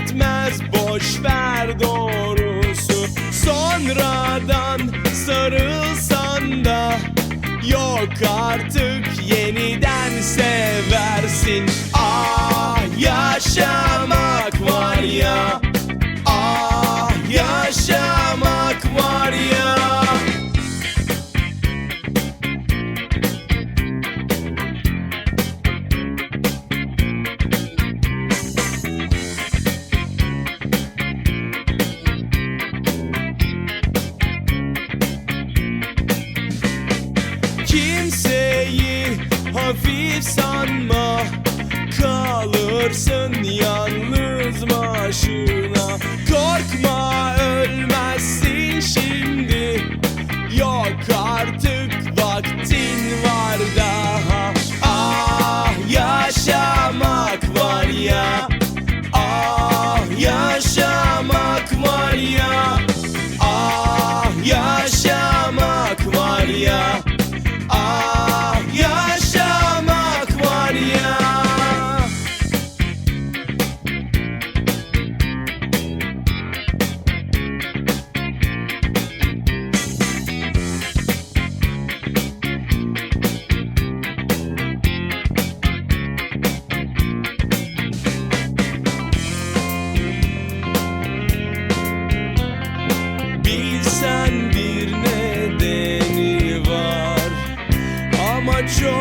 etmez boş ver doğrusu. Sonradan sarılsan da yok artık yeniden seversin. Ah yaşama. kimseyi hafif sanma. joy.